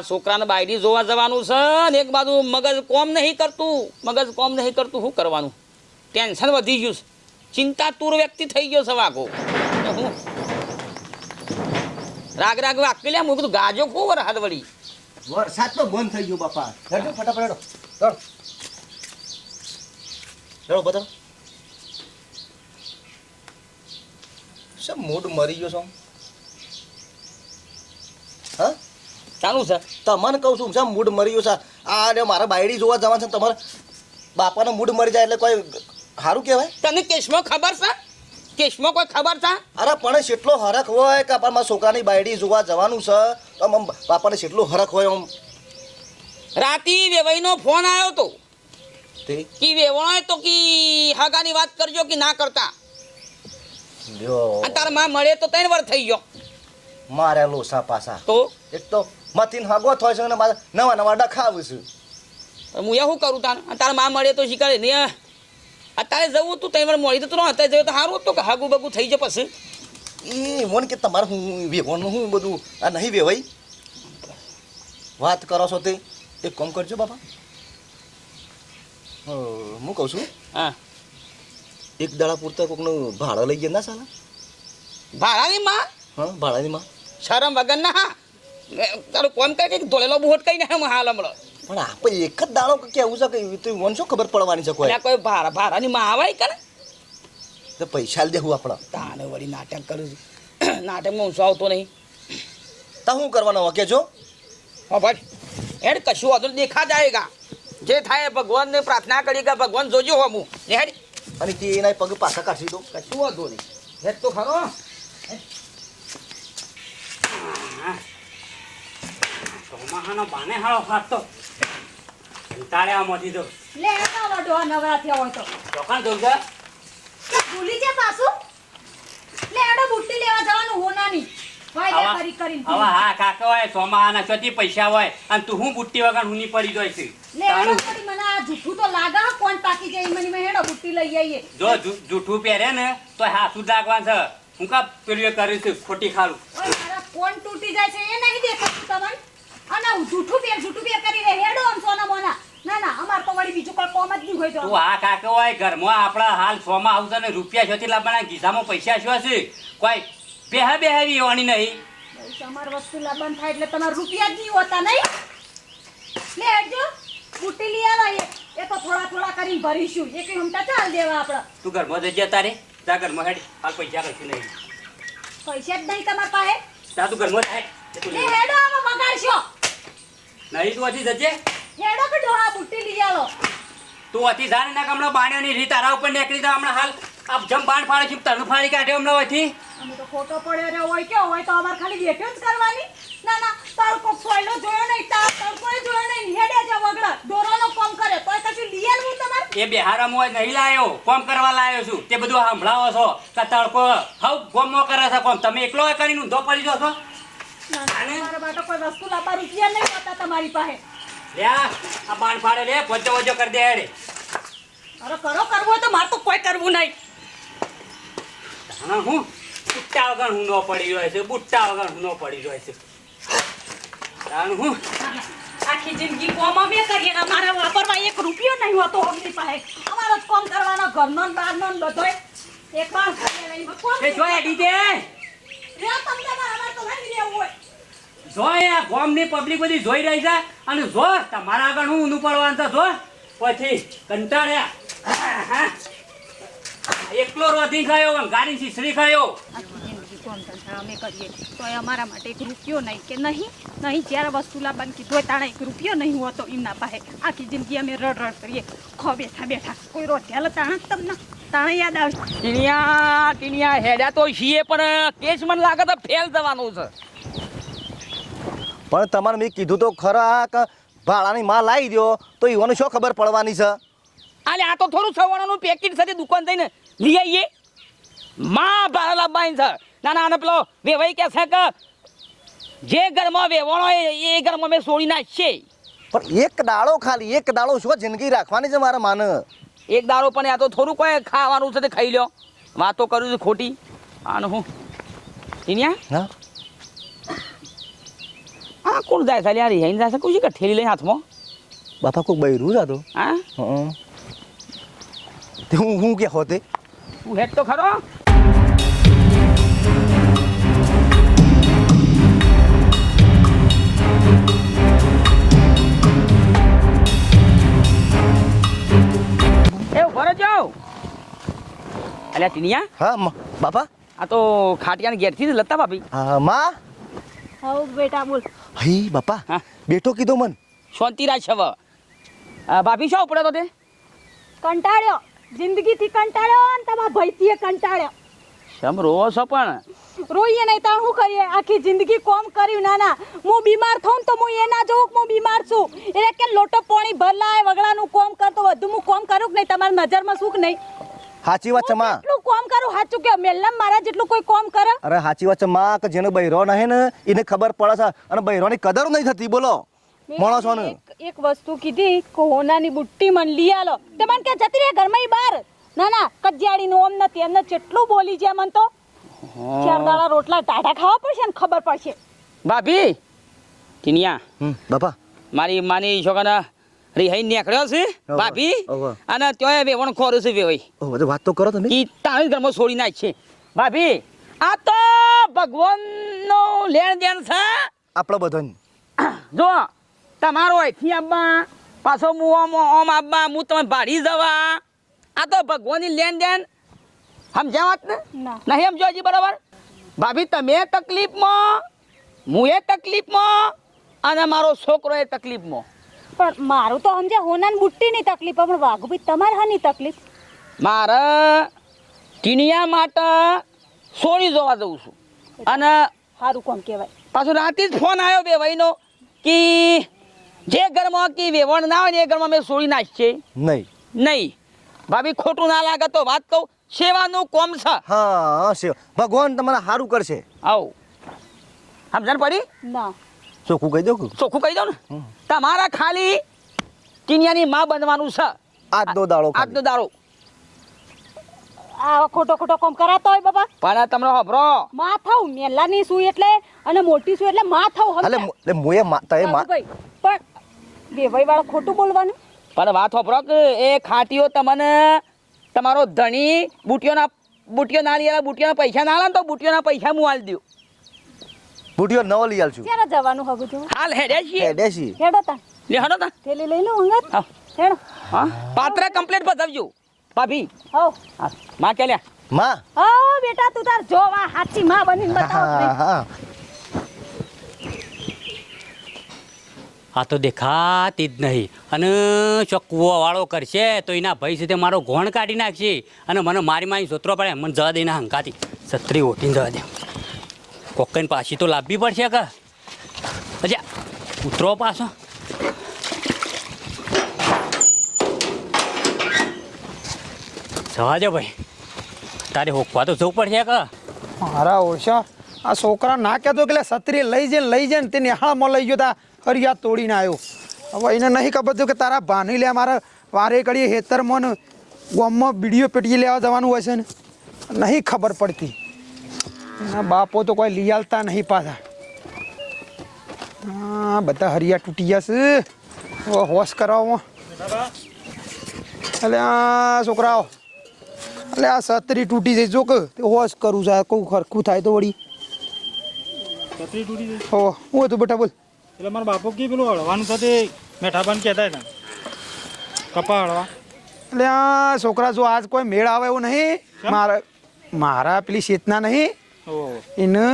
આ છોકરાને બાયડી જોવા જવાનું છે ને એક બાજુ મગજ કોમ નહીં કરતું, મગજ કોમ નહીં કરતું, શું કરવાનું? ટેન્શન વધી ગયું છે. ચિંતાતુર વ્યક્તિ થઈ ગયો છે વાઘો. રાગ રાગ વાકી લે, હું કીધું ગાજો કો વરસાદ વળી. વરસાદ તો બંધ થઈ ગયો, બાપા. હેડો, ફટાફટ હેડો. હેડો. બધા. શું મૂડ મરી ગયો છો હા ચાલુ છે? તમને કહું છું છે મૂડ મરી ગયું છે? આ ને મારા બાયડી જોવા જવાનું છે તમારે બાપાનો મૂડ મરી જાય એટલે કોઈ સારું કહેવાય? તને કેશમાં ખબર છે? કેશમાં કોઈ ખબર છે? અરે પણ કેટલો હરખ હોય કે આપણા મારા છોકરાની બાયડી જોવા જવાનું છે? આમ આમ બાપાને કેટલો હરખ હોય આમ. રાતી વેવાઈનો ફોન આવ્યો તો. તે? કી વેવાય તો કી હાગાની વાત કરજો કે ના કરતા. અને તારા માં મળે તો ત્રણ વાર થઈ ગયો. મારે લોસા પાસા. તો? એક તો મથીન હગો થાય છે અને મારે નવા નવા ડખા આવે છે. હું એ શું કરું તાર? તારા માં મળે તો શીખવાડે ને અત્યારે જવું તું તમે વાર મળી તો તું અત્યારે જવું તો સારું હતું કે હાગુ બગું થઈ જાય પછી? એ મને કે તમારે હું વેવાનું હું બધું? આ નહીં વેવાઈ વાત કરો છો તે? એક કામ કરજો બાપા. હું કહું છું. હા. એક દાડા પૂરતા કોકનું ભાડા લઈ ગયા ના સાલા? ભાડાની માં? હા ભાડાની માં. શરમ વગર ના હા. તારું કોમ કરે કે ધોળેલો બોટ કઈ ના હાલ હમણાં. પણ આપણે એક જ દાડો કેવું છે કે તું વન શું ખબર પડવાની છે કોઈ? કોઈ ભારા ભારાની માં આવાય કરે તો પૈસા લઈ દેવું આપણે. તાને વળી નાટક કરું છું. નાટકમાં ઊંચો આવતો નહીં. તો શું કરવાનો ઓકે જો હા ભાઈ હેડ કશું નહીં, દેખા જાયગા. જે થાય ભગવાનને પ્રાર્થના કરી કે ભગવાન જોજો હમું હેડ. અને કે એના પગ પાછા કાઢી દો. કશું વાંધો નહીં. હેડ તો ખરો. ચોમાહાનો બાને હાળો ફાટતો કંટાળે આમાંથી તો લે એનો વડો નવરા થયા હોય તો. ચોખાણ જવું છે ભૂલી જા પાછું. લે એડો બુટ્ટી લેવા જવાનું હોનાની આવા કરી કરીને હવે હા કાકા હોય ચોમાહાના ચોથી પૈસા હોય અને તું હું બુટ્ટી વગર હુની પડી જોઈ છે લે એડો મને આ જૂઠું તો લાગે કોણ પાકી જાય મને મેં હેડો બુટ્ટી લઈ આવીએ. જો જૂઠું પહેરે ને તો જ લાગવાનું છે. હું કા પેલું એ કર્યું છે ખોટી ખાલું મારા કોણ તૂટી જાય છે એ નહીં દેખાતું તમને? અને જૂઠું પેર જૂઠું પેર કરીને હેડો આમ સોના મોના ના ના અમાર તો વળી બીજું કોઈ કોમ જ નહીં હોય તું. તો આ કાકા હોય ઘરમાં આપણા હાલ સોમાં આવશે ને રૂપિયા છોથી લાવવાના ગીઝામાં પૈસા છો છે કોઈ બેહા બેહાવી હોવાની નહીં. તમાર વસ્તુ લાવવાનું થાય એટલે તમારે રૂપિયા જ નહીં હોતા નહીં? લે હેડજો. બુટી લઈ આવા એ તો થોડા થોડા કરીને ભરીશું. એક હમતા ચાલ દેવા આપણા. તું ઘરમાં જજે તારે. જા ઘરમાં હેડ. હાલ પૈસા કશું નહીં. પૈસા જ નહીં તમારા પાસે. તા તું ઘરમાં થાય તું. હેડો આમાં બગાડશો. નહીં તું હજી જજે. હેડો કે ડોહા બુટ્ટી લઈ આલો તું હતી જાણે ના હમણાં બાણ્યોની રીત તારા ઉપર નીકળી જા હમણાં હાલ આપ જમ બાણ ફાડે છે તણ ફાડી કાઢ્યો હમણાં હતી અમે તો ખોટો પડ્યો રહ્યો હોય કે હોય તો અમારે ખાલી વેઠો જ કરવાની. ના ના તડકો સોયલો જોયો નહીં તાર તડકો જોયો નહીં હેડે છે વગડા. દોરાનો કોમ કરે તોય કશું લઈ હું તમાર? એ બિહારમાં નહીં લાયો કોમ કરવા લાયો છું. તે બધું સંભળાવો છો. કે તડકો હવ ગોમો કરે છે કોમ. તમે એકલો કરીને ઊંધો પડી જો છો? ના, માટે કોઈ વસ્તુ લાવવા રૂપિયા નહીં હોતા તમારી પાસે. લે આ બાણ ફાડે લે વચ્ચો વચ્ચો કરી દે હેડે. અરે કરો કરવું તો મારે તો કોઈ કરવું નહીં. હા હું? બુટ્ટા વગર હું ન પડી રહ્યો છે બુટ્ટા વગર હું ન પડી રહ્યો છે. હું? આખી જિંદગી કોમ અમે કરીએ અમારે વાપરવા એક રૂપિયો નહીં હોતો અમની પાસે. અમારો જ કોમ કરવાનો ઘરનો ને બહારનો ને બધોય એક વાર ઘરે રહીને કોમ એ જોયા ડીજે. રે તમને મારે અમારે તો નહીં રહેવું હોય. જોય આ ગોમની પબ્લિક બધી જોઈ રહી છે, અને જો તમારા આગળ હું ઊંધું પડવાનું છે, જો. પછી કંટાળ્યા. એકલો રોધી ખાયો ગાડી કોમ ધંધા અમે કરીએ તો અમારા માટે એક રૂપિયો નહીં કે નહીં નહીં જ્યારે વસ્તુ લાવવાનું કીધું હોય તાણે એક રૂપિયો નહીં હોતો એમના પાસે આખી જિંદગી અમે રડ રડ કરીએ ખો બેઠા બેઠા કોઈ રોધ્યા તાણે તમને તાણે યાદ આવશે ટીનિયા ટીનિયા હેડ્યા તો છીએ પણ કેસ મને લાગે તો ફેલ થવાનું છે. પણ તમારે મેં કીધું તો ખરા કે ભાડાની માં લાવી દો તો ઈવાનું શું ખબર પડવાની છે? આલે આ તો થોડું સવાણાનું પેકેટ સાથે દુકાન થઈને લઈ આવીએ માં ભાડા લાવવાની છે. ના ના પેલો વેવાઈ કે છે કે જે ઘરમાં વેવાણો એ ઘરમાં મેં સોળી નાખશે. પણ એક દાડો ખાલી એક દાડો શું જિંદગી રાખવાની છે મારે માને? એક દાડો પણ આ તો થોડું કોઈ ખાવાનું છે તે ખાઈ લ્યો. વાતો કરું છું ખોટી. આનું હું. ટીનિયા? હા? આ કોણ જાય છે? યાર રિહાઈને જાય છે? કોઈ કે ઠેલી લઈને હાથમાં. બાપા કોઈ બૈરું જ આ તો? હા? હં. તે હું હું કે હોતે? હું હેડ તો ખરો. એ ઊભો જાઓ અલ્યા ટીનિયા? હા મ- બાપા? આ તો ખાટિયાને ઘેરથી લતા ભાભી. હા માં? હા બેટા બોલ. હઈ બાપા હા. બેઠો કીધો મન. શાંતિ રાખ છે હવે. આ ભાભી શા ઉપડે તો તે? કંટાળ્યો. જિંદગીથી કંટાળ્યો અને તમારા ભઈથી કંટાળ્યો. શમ રોવો છો પણ? રોઈએ નહીં તો શું કરીએ? આખી જિંદગી કોમ કર્યું ના ના હું બીમાર થઉં ને તો હું એ ના જોઉં કે હું બીમાર છું. એટલે કે લોટો પોણી ભરલાય વગડાનું કોમ કરતો બધું હું કોમ કરું કે નહીં? તમારી નજરમાં શું કે નહીં. સાચી વાત છે હું માં. કેટલું સાચું કે મેલ્લા મારા જેટલું કોઈ કોમ કરે? અરે સાચી વાત છે. માં કે જેને બૈરો નહે ને એને ખબર પડે છે. અને બૈરોની કદર નહીં થતી બોલો. માણસો ને એક વસ્તુ કીધી કોનાની બુટ્ટી મન લઈ આલો. તે મન કે જતી રહે ઘરમાં ઈ બહાર ના ના કજિયાળી નું ઓમ નથી. એમને જેટલું બોલી છે મન તો ચાર દાડા રોટલા ટાટા ખાવા પડશે ને ખબર પડશે. ભાભી ટીનિયા બાપા. મારી માની છોકરાને રિહાઈ નીકળ્યો છે ભાભી? અને ત્યાં વેવણ ખોરું છે વેવાઈ. ઓ વાત તો કરો તમે. ઈ તાણી ઘરમાં છોડી નાખ છે ભાભી આ તો ભગવાનનો લેણ દેણ છે. આપણો જો તમારો અહીંથી આવવા પાછો હું ઓમ ઓમ આવવા હું તમે ભાડી જવા. આ તો ભગવાનની લેણ દેણ સમજાવત ના? નહીં સમજો હજી બરાબર? ભાભી તમે તકલીફમાં હું એ તકલીફમાં અને મારો છોકરો એ તકલીફમાં. પણ મારું તો સમજે હોનાની બુટ્ટીની તકલીફ પણ વાઘુભાઈ તમારે હાની તકલીફ? મારે ટીનિયા માટે સોરી જોવા જઉં છું. અને સારું કોમ કહેવાય? પાછું રાતે જ ફોન આવ્યો બે ભાઈનો કે જે ઘરમાં કે વેવણ ના હોય ને એ ઘરમાં મેં સોરી નાખશે નહીં. નહીં. ભાભી ખોટું ના લાગે તો વાત કહું. સેવાનું કોમ છે. હા સેવા. ભગવાન તમારા સારું કરશે. આવ. સમજણ પડી? ના. ચોખ્ખું કહી દો ચોખ્ખું કહી દઉં ને? તમારા ખાલી ટીનિયાની માં બનવાનું છે. આજનો દાડો આજનો દાડો. આ ખોટો ખોટો કોમ કરાતો હોય બાબા. પણ તમને હભરો. માં થાવ મેલાની શું એટલે અને મોટી શું એટલે માં થાવ એટલે એટલે મોએ મા- તએ મા- પણ વેવાઈ વાળા ખોટું બોલવાનું? પણ વાત હભરો કે એ ખાટીઓ તમને તમારો ધણી બુટીઓના બુટીઓ ના લીધા બુટીઓના પૈસા ના ને તો બુટિયોના પૈસા હું આલી દઉં. બુટીઓ નવો લઈ આલશું. ક્યારે જવાનું હવે જો હાલ હેડે છીએ. હે, ડેસી હેડો તા લે હડો તા થેલી લઈ લો અંગત. હા. હેડો. હા? પાત્ર કમ્પ્લીટ બતાવજો. ભાભી. હો. માં કે લ્યા? માં. હા બેટા તું તાર જોવા હાચી માં બનીને બતાવ હા હા આ તો દેખાતી જ નહીં. અને જો વાળો કરશે તો એના ભાઈ સાથે મારો ઘોણ કાઢી નાખશે. અને મને મારી મારી સોતરો પડે. મને જવા દઈને હંકાતી છત્રી ઓટીને જવા દે. કોકઈને પાછી તો લાવવી પડશે કા? અચ્છા, ઉતરો પાછો. જવા દે ભાઈ. તારે હોકવા તો જવું પડશે કા? મારા ઓળશા આ છોકરા ના કહેતો કે સત્રી લઈ જાય ને લઈ જાય ને તે નિહાળમાં લઈ ગયો તા. હરિયા તોડીને આવ્યો હવે એને નહીં ખબર હતું કે તારા ભાની લે મારે વારે કડીએ મન ગોમમાં બીડીઓ પેટીએ લેવા જવાનું હોય છે ને. નહીં ખબર પડતી. એના બાપો તો કોઈ લઈ આલતા નહીં પાછા. હા બધા હરિયા તૂટી ગયા છે. હોશ કરાવો એટલે આ છોકરાઓ. એટલે આ સત્રી તૂટી જાય જો કે હોશ કરું છે કોઈ ખરખું થાય તો વળી. છત્રી તૂટી ગઈ હો હું હતું બેટા બોલ. એટલે મારા બાપો કી પેલું હળવાનું થતે મેઠાબાન કહેતા હતા. કપા હળવા. એટલે આ છોકરા જો આજ કોઈ મેળ આવે એવું નહીં? મારા મારા પેલી ચેતના નહીં? એને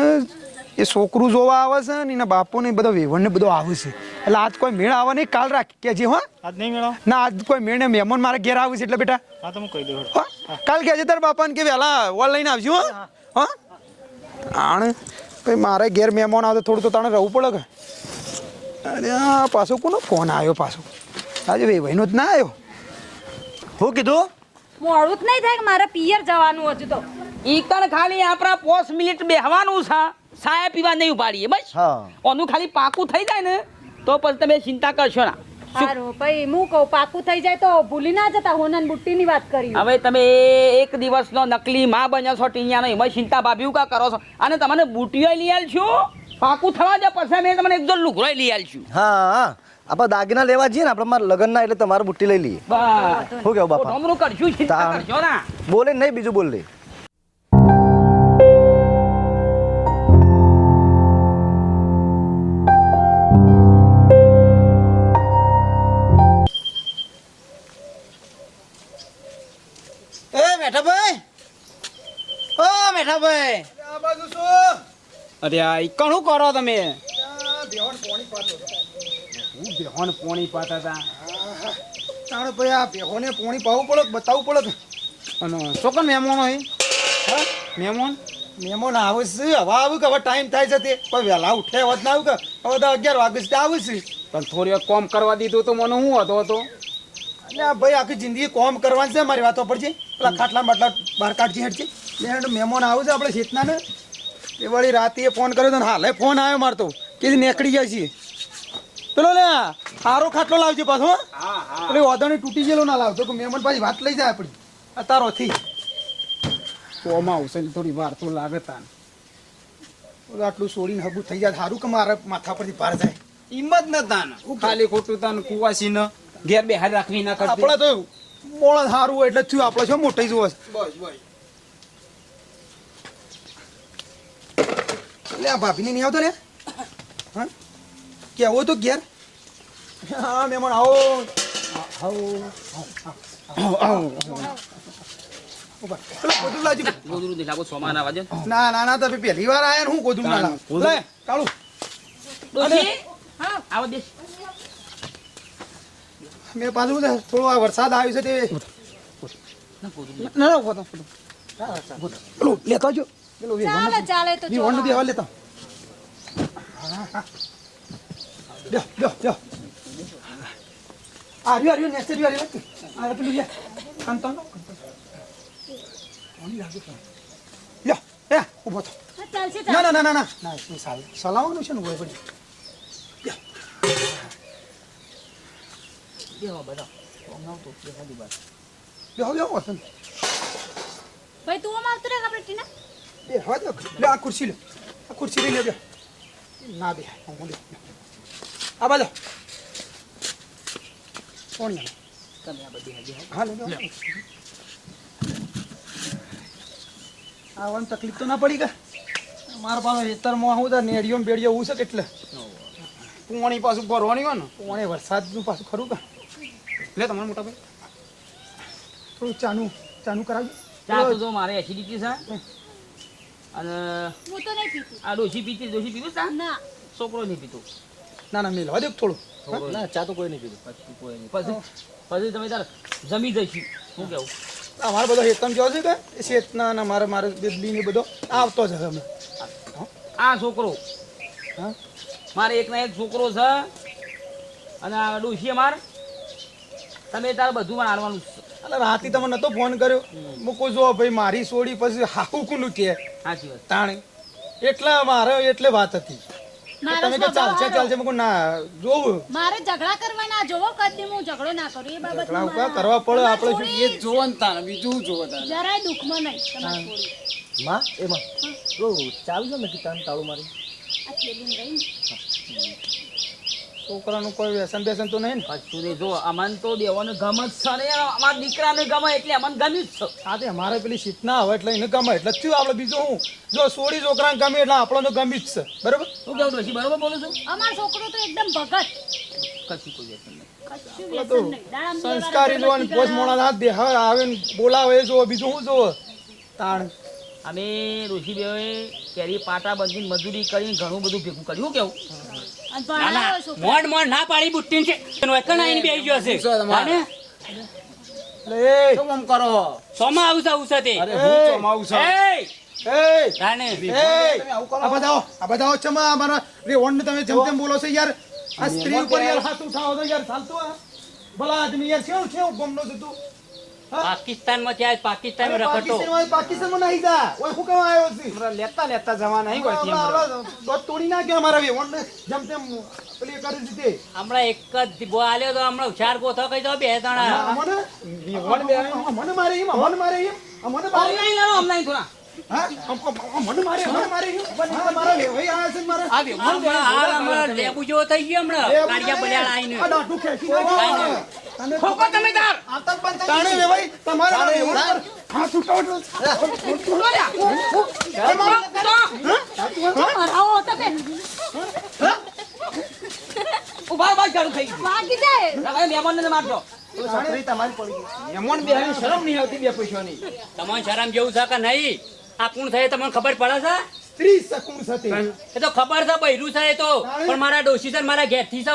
એ છોકરું જોવા આવે છે ને એના બાપોને બધો વેવણ ને બધો આવે છે. એટલે આજ કોઈ મેળ આવે નહીં કાલ રાખી. કે જે હો. આજ નહીં મેળો? ના આજ કોઈ મેળ ને મહેમાન મારા ઘેર આવે છે એટલે બેટા. હા તો હું કહી દઉં. હો. કાલ કહેજે તાર બાપાને કે વહેલા ઓલ લઈને આવજો હો. હો. આણ. ભાઈ મારે ઘેર મહેમાન આવે તો થોડું તો તાણે રહેવું પડે કે. અરે આ પાછો કોનો ફોન આવ્યો પાછો? આજે ભાઈનો જ ના આવ્યો. હું કીધું? મોડું જ નહીં થાય કે મારે પિયર જવાનું હજુ તો. ઈ કણ ખાલી આપણા પોસ મિનિટ બેહવાનું છે. સાયા પીવા નહીં ઉપાડીએ બસ. ઓનું ખાલી પાકું થઈ જાય ને તો પછી તમે ચિંતા કરશો ના. સારું ભાઈ હું કહું પાકું થઈ જાય તો ભૂલી ના જતા હોનાન બુટ્ટીની વાત કરી હવે તમે એક દિવસનો નકલી માં બન્યો છો ટીનિયાનો એમાં ચિંતા ભાભી કા કરો છો? અને તમને બુટીઓ લઈ આલ છો? પાકું થવા દે પછી મેં તમને એક જો લઈ આલશું હા હા. આપણે દાગીના લેવા જઈએ ને આપણે મારા લગ્નના એટલે તમારે બુટ્ટી લઈ લઈએ. શું કેવું બાપા? કરશું ચિંતા તાણ. ના. બોલે નહીં બીજું બોલ ઓ મેઠાભાઈ આ બાજુ શું? અરે આ કણું કરો તમે. બેહણ પોણી પાતો હું બેહોન પોણી પાતા હતા તાણ ભાઈ આ બેહોને પોણી પાવું પડે બતાવવું પડે અને ચોકન મહેમાન હોય હા? મહેમાન મહેમાન આવે છે. હવે આવું કે હવે ટાઈમ થાય છે તે. પણ વહેલા ઉઠે હોત ના આવું કે? હવે તો અગિયાર વાગે છે આવું છે. પણ થોડી વાર કોમ કરવા દીધું તો મને હું હતો હતો? એટલે ભાઈ આખી જિંદગી કોમ કરવાની છે મારી વાતો છે પેલા ખાટલા બાટલા બહાર કાઢજે હેઠ છે એટલે મહેમાન આવું છે આપણે ચેતના ને એ વળી રાતે ફોન કર્યો તો હાલે ફોન આવ્યો મારતો. કે નીકળી ગયા છીએ પેલો લે સારો ખાટલો લાવજે પાછો પેલી ઓદણી તૂટી ગયેલો ના લાવતો. કે મહેમાન પાછી વાત લઈ જાય આપણી. અતારોથી કોમાં આવશે ને થોડી વાર તો લાગે તાન. આટલું છોડીને હબુ થઈ જાય સારું કે મારા માથા પરથી પાર જાય? હિંમત ન તાન. ખાલી ખોટું તાન કુવાસી ન ઘેર બેહાર રાખવી ના કરતી. આપણે તો મોણ સારું હોય એટલે જ થયું. આપણે શું મોટી જોવે છે બસ બસ એટલે આ ભાભીને નહીં આવતો ને હા? કેવો તો ઘેર? હા મહેમાન આવો. આવો. આવો આવો. ઊભા. લાવજો. ગોદરું દેખાવો સોમાના વાજે. ના ના ના તમે પહેલી વાર આયા હું ગોદડું ના લાવ. લે કાળું. ડોશી? હા. આવો દેશ મેં પાછું થોડો આ વરસાદ આવ્યો છે તે ના ના ફોટો ફોટો પેલું લેતો આવજો પેલું ચાલે ચાલે તો વિહોણનું દેવા લેતા. લ્યો, લ્યો, લ્યો. આ રહ્યું, રહ્યું, નેસ્ટર રહ્યું, આ રહ્યું. આ પેલું લે. કાંતો નો. કોની લાગે છે? લ્યો, એ, ઊભો થા ચાલશે ના ના ના ના ના ના એ છે ને ગોળ પડી દેવા બધા સોમનાથ તો દેખાડી બાર વસંત ભાઈ તું આમ આવતું રે આપણે ટીના હવે તો આ ખુરશી લ્યો આ ખુરશી લઈ લ્યો ના બે હું લ્યો આ બાજુ કોણ તમે આ બધી હાજર હા લે આવવાની તકલીફ તો ના પડી કે મારા પાસે ખેતરમાં હું તો નેડિયો બેડિયો હું છે એટલે પોણી પાછું ભરવાની હોય ને કોણે વરસાદનું પાછું ખરું કે લે તમારો મોટા ભાઈ. થોડું ચાનું ચાનું કરાવજો. ચા તો જો મારે એસિડિટી છે. અને હું તો નહીં પીતું. આ ડોશી પીતી ડોશી પીતું ચા? ના. છોકરો નહીં પીતો. ના ના મેલ દે થોડું. ના ચા તો કોઈ નહીં પીતું. પછી કોઈ નહીં. પછી પછી તમે તાર જમી જઈશું. શું કેવું? મારે બધો હેતમ જો છે કે? શેતના ને મારે મારે બિજલી ને બધો આવતો છે હવે હમણાં. આ છોકરો. હા? મારે એક ના એક છોકરો છે. અને આ ડોશી અમાર. તમે તાર બધું આણવાનું એટલે રાતે તમે નતો ફોન કર્યો? મૂકો જો ભાઈ મારી સોડી પછી હાકુ કુલું કે સાચી વાત. તાણે. એટલા મારે એટલે વાત હતી. તમે કે ચાલશે. ચાલશે. મૂકો ના જોવું. મારે ઝઘડા કરવા ના જોવો કદી હું ઝઘડો ના કરું એ બાબત ઝઘડા કરવા પડે આપણે શું એ જોવન જોવો બીજું જોવો તાને જરાય દુઃખમાં નહીં તમારી માં એમાં. જો ચાલુ છે ને તાન તાળું મારી. આ થેલીને રહી. છોકરાનું કોઈ વ્યસન બેસન તો નહીં ને? કશું નહીં. જો અમન તો દેવાનો ગમ જ છે ને. અમારા દીકરાને ગમે એટલે અમન ગમી જ છે. હા તે અમારે પેલી શીત ના આવે એટલે એને ગમે. એટલે થયું આપણે બીજું હું જો સોળી છોકરાને ગમે એટલે આપણને ગમી જ છે. બરાબર? શું કેવું ડોશી બરોબર બોલું છું? અમારો છોકરો તો એકદમ ભગત. કશું કોઈ વ્યસન નહીં. બે સંસ્કારી જોવા ને પોસ મોણા ના દેહ આવે ને બોલાવે જો બીજું શું જોવો? તાણ. અમે ઋષિદેવે કેરી પાટા બંધીને મજૂરી કરીને ઘણું બધું ભેગું કર્યું. કેવું? મોડ મોડ ના પાડી બુટ્ટી છે એકણ આવીને બેસી ગયો છે એ શું કામ કરો? સોમા આવશે આવશે તે. અરે હું ચોમાવું છું એ. આ આ ચમા અમારા તમે જેમ તેમ બોલો છો યાર. આ સ્ત્રી ઉપર યાર હાથ ઉઠાવો તો યાર ચાલતું ભલા આદમી યાર કેવું કેવું ગમનો છે તું પાકિસ્તાનમાં ત્યાં પાકિસ્તાનમાં રખડતો. પાકિસ્તાનમાં નહીં જા. ઓય હું કેમ આવ્યો છે? હમણાં લેતા લેતા જવા નહીં કોઈ થી તોડી નાખ્યો અમારા વેવણને જેમ તેમ પેલી કરી દીધી. હમણાં એક જ ભો આલ્યો તો હમણાં ચાર ગોથો કહી દો બે જણા. મને? અમને મારે એમ અમને મારે એમ મારે મારે લડો થોડા. મને મારે મને મારે હા, મારા વેવાઈ આયા છે ને મારા. આ વેવાણ હમણાં હમણાં લેબુ જેવો થઈ ગયો હમણાં. એ કાળિયા બળિયાળ તમે તાર. તાણે તમારા તમે. ઊભા ઊભા ચાલુ થઈ મારજો. તમારી બેહાની શરમ નહીં આવતી બે પૈસાની. તમને શરમ જેવું છે કે નહીં? આ કોણ થાય તમને ખબર પડે છે? સ્ત્રી શકું સતી એ તો ખબર છે બૈરું છે એ તો. પણ મારા ડોશી છે મારા મારા ઘેરથી છે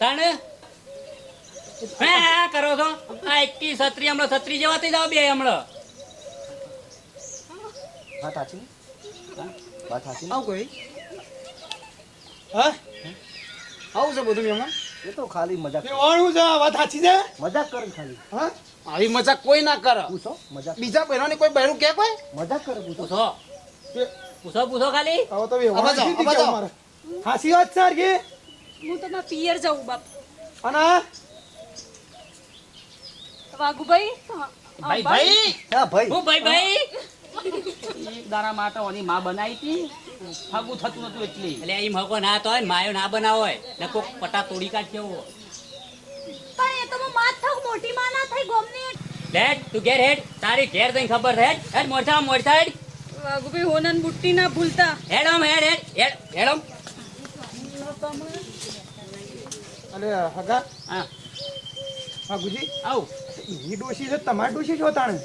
તાણે? હે આ કરો છો? આ એકટી છત્રી હમણાં છત્રી જેવા થઈ જાવ બે હમણાં. વાત સાચી? વાત સાચી? આવું કોઈ? હા? આવું છે બધું એમાં? એ તો ખાલી મજાક ઓણું છે વાત સાચી છે? મજાક કરે ખાલી. હા? આવી મજાક કોઈ ના કરે. પૂછો મજાક બીજા બહેનોની કોઈ બહેરું કે કોઈ? મજાક કરે પૂછો. પૂછો. પૂછો પૂછો ખાલી. હવે તો. હાચી વાત છે કે હું તો પિયર જાઉં બાપ. અને? વાઘુભાઈ ભાઈ? ભાઈ હા ભાઈ. હું ભાઈ ભાઈ. એક માટે ઓની માં બનાવી હતી. ફાગું થતું નતું એટલે. એટલે એમ હકો ના તો હોય માયો ના બનાવો હોય. ને કોક પટા તોડી કાઢ કેવો પણ એ તો હું માત થાઉં મોટી માં ના થઈ ગોમની. લેટ તું ઘેર હેડ. તારી ઘેર તઈ ખબર હેડ. હેડ મોરથા મોરથા હેડ. વાઘુભાઈ હોનન બુટ્ટી ના ભૂલતા. હેડ આમ હેડ હેડ. હેડ હેડ આમ. હગા. હા. હા ગુજી આવ. ઈ ડોશી છે તમારી ડોશી છો તાણે?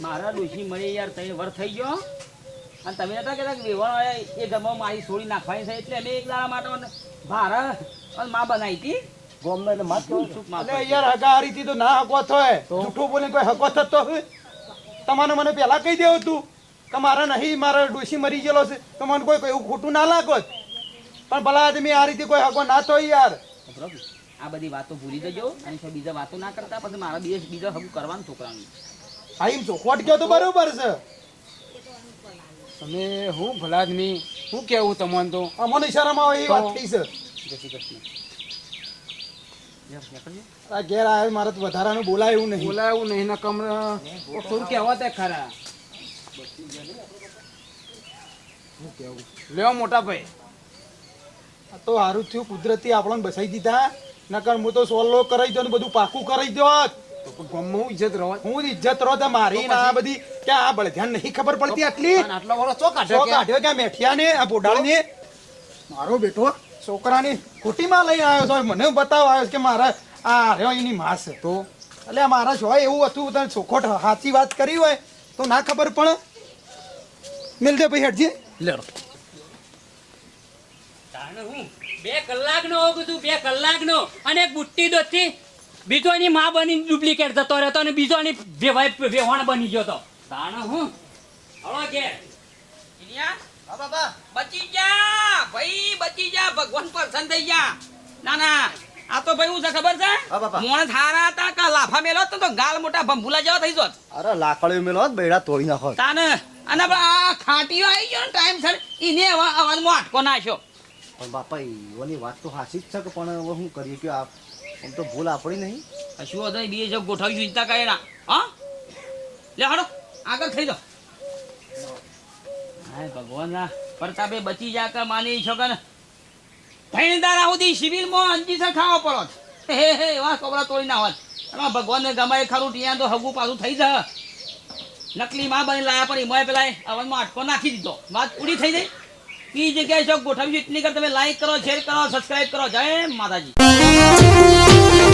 મારા ડોશી મળી યાર તઈ વર થઈ ગયો. અને તમે હતા કે વેવાણ એ ઘરમાં મારી સોળી નાખવાની છે એટલે અમે એક દાડા માટે ભારા અને માં બનાવી હતી. ગોમનો એટલે માત સુખમાં અલે યાર હગા આ રીતથી તો ના હકો થોય. જૂઠું બોલે કોઈ હકો થતો હોય? તમારે મને પહેલા કહી દેવું તું કે મારા નહીં મારા ડોશી મરી ગયેલો છે. તો મને કોઈ એવું ખોટું ના લાગો પણ ભલા આદમી આ રીતે કોઈ હકો ના થોય યાર. પ્રભુ આ બધી વાતો ભૂલી જજો અને જો બીજા વાતો ના કરતા પછી મારા બે બીજા હગું કરવાનું છોકરાની. હા એમ ખોટ કહો તો બરોબર છે. તમે હું ભલા આદમી શું કેવું તમને તો? અમને ઈશારામાં આવે એ વાત થઈ છે. જય શ્રી કૃષ્ણ. આ ઘેર આવે મારે તો વધારાનું બોલાય એવું નહીં. બોલાયું નહીં ના કમ થોડું કહેવા તે ખરા. શું કેવું? લેવા મોટા ભાઈ. તો સારું થયું કુદરતી આપણને બસાઈ દીધા. નકર હું તો સોલ્લો કરાઈ દો ને બધું પાકું કરાઈ દો હું ઇજ્જત રહો હું ઇજ્જત રહો તો મારી ને આ બધી ક્યાં આ બળધ્યાન નહીં ખબર પડતી આટલી? આટલો વડો ચો કાઢ્યો કાઢ્યો ક્યાં? મેઠિયા ને આ મારો બેટો. છોકરાની ખોટીમાં લઈ આવ્યો છો? મને બતાવ આવ્યો કે મારા આ રહ્યો એની માસ. તો? એટલે મારા જો એવું હતું તને ચોખોટ સાચી વાત કરી હોય તો ના ખબર પડે મિલજે ભાઈ હેઠજી લેડો. હું? બે કલાકનો હોઉં તું બે કલાકનો. અને એક બુટ્ટી દોથી બીજો એની માં બની ડુપ્લિકેટ થતો રહેતો અને બીજો એની વેવાય વેવાણ બની ગયો તો. તાણે હું? હળો કે બચી જા. ભાઈ બચી જા. ભગવાન પ્રસન્ન થઈ જા ના ના. આ તો ભાઈ હું છે ખબર છે? મોણ થારા હતા કા લાફા મેલો તો તો ગાલ મોટા ભંભુલા જેવા થઈ જોત. અરે લાકડીઓ મેલો બેડા તોડી નાખો તાને. અને આ ખાટીઓ આવી ગયો ને ટાઈમ સર ઈને અવા- અવાજમાં આટકો નાખ્યો. પણ બાપા એવાની વાત તો હાસી જ છે કે પણ હવે શું કરીએ કે આપ આમ તો ભૂલ આપણી નહીં. શું હતો બે જગ ગોઠવી ચિંતા કરે ના હા? લે હાડો, આગળ થઈ જાઓ. હા ભગવાન ના પ્રતાપે બચી જા કે માની શકો ને? ભૈણદારા સુધી સિવિલમાં અંજી સર ખાવા પડો હે હે એવા કપડા તોડી ના હોત અને ભગવાનને ગમાય ખરું, ત્યાં તો હગું પાછું થઈ જાય. નકલી માં બની લાયા પણ એમાં પેલા અવનમાં આટકો નાખી દીધો. વાત પૂરી થઈ જાય એ જગ્યાએ જો ગોઠવ્યું એટલી કર તમે લાઈક કરો શેર કરો સબસ્ક્રાઈબ કરો. જય માતાજી.